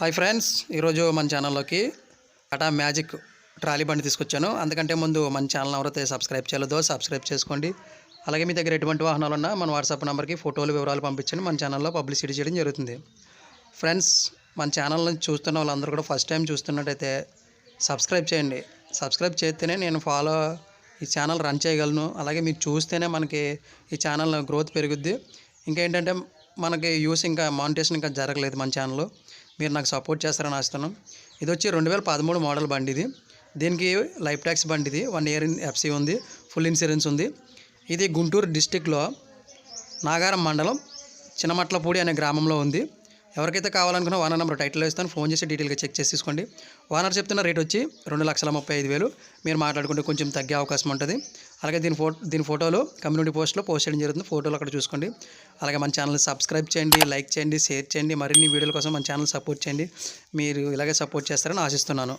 Hi friends ఈరోజు మన ఛానల్లోకి టాటా మ్యాజిక్ ట్రాలీ బండి తీసుకొచ్చాను. అందుకంటే ముందు మన ఛానల్ ఎవరైతే సబ్స్క్రైబ్ చేయలేదో సబ్స్క్రైబ్ చేసుకోండి. అలాగే మీ దగ్గర ఎటువంటి వాహనాలు ఉన్నా మన వాట్సాప్ నెంబర్కి ఫోటోలు వివరాలు పంపించండి. మన ఛానల్లో పబ్లిసిటీ చేయడం జరుగుతుంది. ఫ్రెండ్స్ మన ఛానల్ని చూస్తున్న వాళ్ళందరూ కూడా ఫస్ట్ టైం చూస్తున్నట్టయితే సబ్స్క్రైబ్ చేయండి. సబ్స్క్రైబ్ చేస్తేనే నేను ఫాలో ఈ ఛానల్ రన్ చేయగలను. అలాగే మీరు చూస్తేనే మనకి ఈ ఛానల్ గ్రోత్ పెరుగుద్ది. ఇంకా ఏంటంటే మనకి యూస్ ఇంకా మానిటేషన్ ఇంకా జరగలేదు మన ఛానల్లో. మీరు నాకు సపోర్ట్ చేస్తారని ఆశిస్తున్నాం. ఇది వచ్చి రెండు వేల పదమూడు మోడల్ బండి ఇది దీనికి లైఫ్ ట్యాక్స్ బండి ఇది వన్ ఇయర్ ఎఫ్సీ ఉంది. ఫుల్ ఇన్సూరెన్స్ ఉంది. ఇది గుంటూరు డిస్టిక్లో నాగారం మండలం చిన్నమట్లపూడి అనే గ్రామంలో ఉంది. ఎవరికైతే కావాలనుకున్నా ఓనర్ నెంబర్ టైటిల్ ఇస్తాను. ఫోన్ చేసి డీటెయిల్గా చెక్ చేసి తీసుకోండి. ఓనర్ చెప్తున్న రేట్ వచ్చి రెండు లక్షల ముప్పై ఐదు వేలు. మీరు మాట్లాడుకుంటే కొంచెం తగ్గే అవకాశం ఉంటుంది. అలాగే దీని ఫోటో దీని ఫోటోలు కమ్యూనిటీ పోస్ట్లో పోస్ట్ చేయడం జరుగుతుంది. ఫోటోలు అక్కడ చూసుకోండి. అలాగే మన ఛానల్ సబ్స్క్రైబ్ చేయండి లైక్ చేయండి షేర్ చేయండి. మరిన్ని వీడియోల కోసం మన ఛానల్ సపోర్ట్ చేయండి. మీరు ఇలాగే సపోర్ట్ చేస్తారని ఆశిస్తున్నాను.